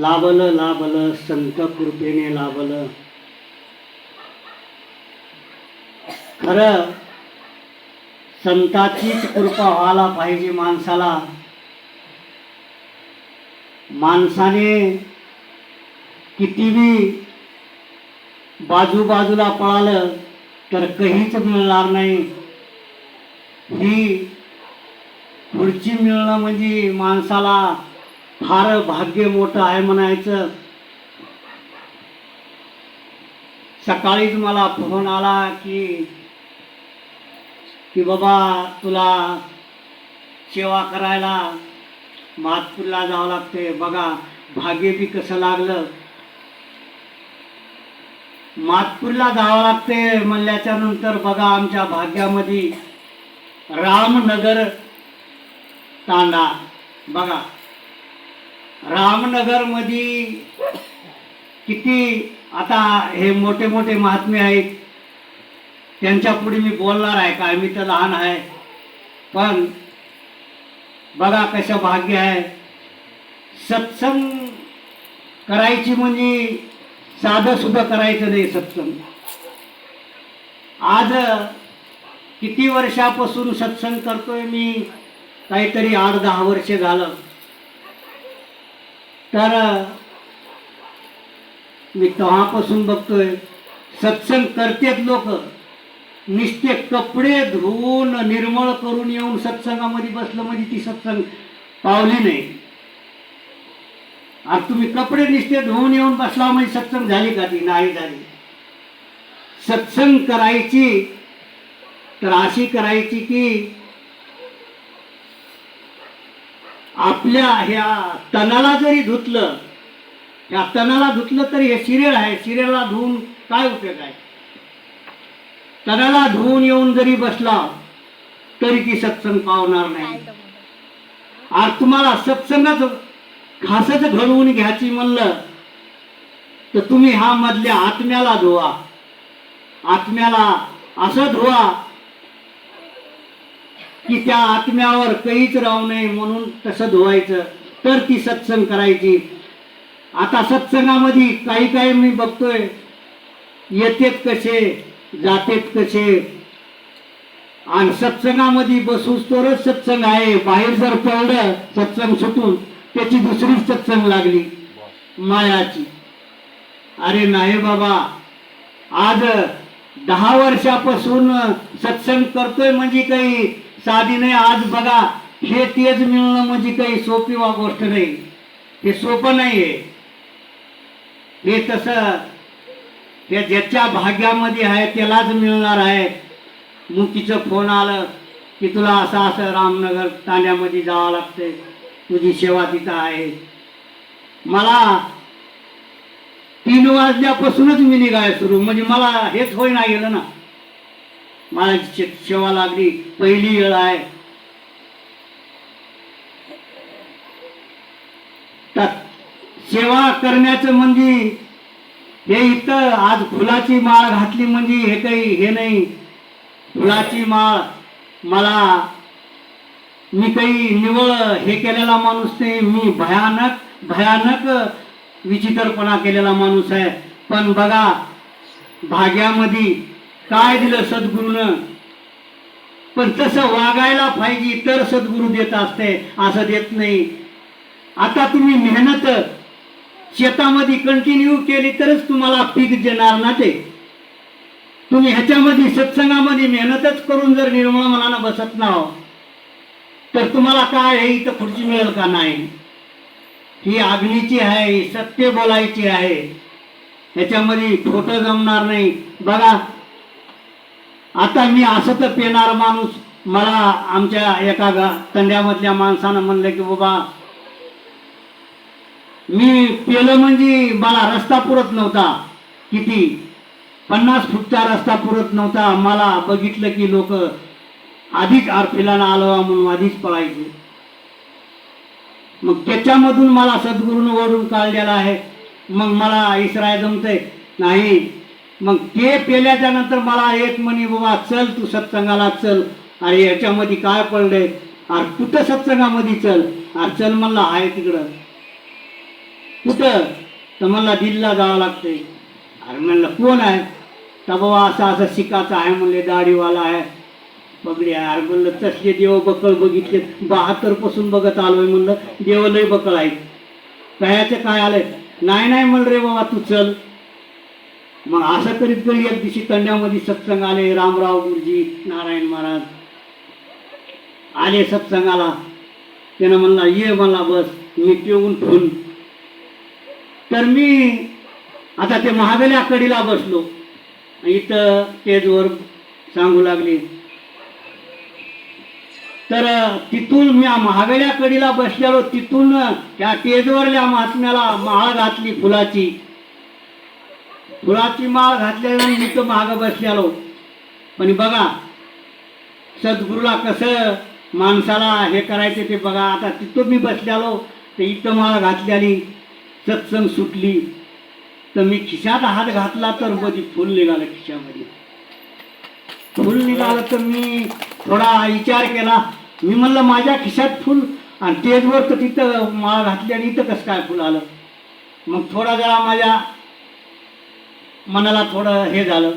लाभलं लाभलं संत कृपेने लाभलं खरं संताचीच कृपा व्हायला पाहिजे माणसाला. माणसाने कितीबी बाजूबाजूला पळालं तर काहीच मिळणार नाही. ही खुर्ची मिळणं म्हणजे माणसाला फार भाग्य मोठं आहे म्हणायचं. सकाळीच मला फोन आला की की बाबा तुला सेवा करायला मातपूरला जावं लागते. बघा भाग्य बी कसं लागलं. मातपूरला जावं लागते म्हणल्याच्या नंतर बघा आमच्या भाग्यामध्ये रामनगर तांडा. बघा रामनगरमध्ये किती आता हे मोठे मोठे महात्मे आहेत. त्यांच्या पुढे मी बोलणार आहे काय मी तर लहान आहे. पण बघा कसं भाग्य आहे. सत्संग करायची म्हणजे साधं सुद्धा करायचं नाही सत्संग. आज किती वर्षापासून सत्संग करतोय मी? काहीतरी आठ दहा वर्ष झालं. तर मी तेव्हापासून बघतोय. सत्संग करतेत लोक. नुसते कपडे धुवून निर्मळ करून येऊन सत्संगामध्ये बसलं म्हणजे ती सत्संग पावली नाही. आज तुम्ही कपडे नुसते धुवून येऊन बसला म्हणजे सत्संग झाली का ती? नाही झाली. सत्संग करायची तर अशी करायची की आपल्या ह्या तणाला जरी धुतलं त्या तणाला धुतलं तरी हे सिरियल आहे. सिरियलला धुवून काय उपयोग आहे? तणाला धुवून येऊन जरी बसला तरी ती सत्संग पावणार नाही. आज तुम्हाला सत्संगाच खासच घडवून घ्यायची म्हणलं तर तुम्ही हा मधल्या आत्म्याला धुवा. आत्म्याला असं धुवा की त्या आत्म्यावर काहीच राहू नये म्हणून तसं धुवायचं तर ती सत्संग करायची. आता सत्संगामध्ये काही काही मी बघतोय येतेत कसे जातेत कसे. आणि सत्संगामध्ये बसूस तरच सत्संग आहे. बाहेर जर पडलं सत्संग सुटून त्याची दुसरीच सत्संग लागली. मायाची. अरे नाही बाबा. आज दहा वर्षापासून सत्संग करतोय म्हणजे काही साधी नाही आज बघा हे तेच मिळणं म्हणजे काही सोपी वा गोष्ट नाही. हे सोपं नाही हे तसं त्या ज्याच्या भाग्यामध्ये आहे त्यालाच मिळणार आहे. मुकीचं फोन आलं की तुला असं असं रामनगर तांड्यामध्ये जावं लागतंय. तुझी सेवा तिथं आहे. मला तीन वाजल्यापासूनच मी निघाय सुरू म्हणजे मला हेच होईना नाही गेलं ना. महाराजांची सेवा लागली. पहिली वेळ आहे. तर सेवा करण्याचं म्हणजे हे इथं आज फुलाची माळ घातली म्हणजे हे काही हे नाही. फुलाची माळ मला मी काही निवळ हे केलेला माणूस नाही. मी भयानक भयानक विचित्रपणा केलेला माणूस आहे. पण बघा भाग्यामध्ये काय दिलं सद्गुरूनं? पण तसं वागायला पाहिजे तर सद्गुरू देत असते असं देत नाही. आता तुम्ही मेहनत शेतामध्ये कंटिन्यू केली तरच तुम्हाला पीक देणार ना ते. तुम्ही ह्याच्यामध्ये सत्संगामध्ये मेहनतच करून जर निर्मळ मनानं बसत ना हो, तर तुम्हाला काय आहे इथं खुर्ची मिळेल का नाही? ही आग्नीची आहे ही सत्य बोलायची आहे. ह्याच्यामध्ये खोटं जमणार नाही. बघा आता मी असं तर पेणार माणूस. मला आमच्या एका तंड्यामधल्या माणसानं म्हणलं की बाबा मी पेलं म्हणजे मला रस्ता पुरत नव्हता. किती? पन्नास फूटचा रस्ता पुरत नव्हता. मला बघितलं की लोक आधीच आरफिलाला आलो म्हणून आधीच पळायचे. मग त्याच्यामधून मला सद्गुरूंवरून काळ काढलेला आहे. मग मला इसराय जमतंय. नाही मग ते पेल्याच्या नंतर मला एक म्हणे बाबा चल तू सत्संगाला चल. अरे याच्यामध्ये काय पडलंय? अरे कुठं सत्संगामध्ये चल? अरे चल म्हणला आहे तिकडं. कुठं? तर म्हणला दिल्लीला जावं लागतंय. अरे म्हणलं कोण आहे? तर बाबा असं असं शिकाचं आहे म्हणले दाढीवाला आहे. बघले अरे म्हणलं तसले देव बकळ बघितले. बहात्तरपासून बघत आलोय म्हणलं देव लय बकळ आहे कयाचं काय आलंय? नाही नाही म्हण रे बाबा तू चल. मग असं करीत करी एक दिवशी तंड्यामध्ये सत्संग आले रामराव गुरुजी नारायण महाराज. आले सत्संगाला. त्यानं म्हणला ये मला बस मी पिऊन ठेवून. तर मी आता ते महागल्या कडीला बसलो. इथं स्टेजवर सांगू लागले. तर तिथून मी महागड्या कडीला बसलेलो. तिथून त्या टेजवरल्या महात्म्याला माळ घातली फुलाची. गुळाची माळ घातल्यानं मी तर मागं बसलेलो. पण बघा सद्गुरूला कसं माणसाला हे करायचे ते बघा. आता तिथं मी बसले आलो तर इथं माळ घातल्याली सत्संग सुटली. तर मी खिशात हात घातला तर मध्ये फुल निघालं खिशामध्ये. फुल निघालं तर मी थोडा विचार केला. मी म्हणलं माझ्या खिशात फुल आणि तेजवर तर तिथं माळ घातली आणि इथं कसं काय फुल आलं? मग थोडा जरा माझ्या मनाला थोडं हे झालं.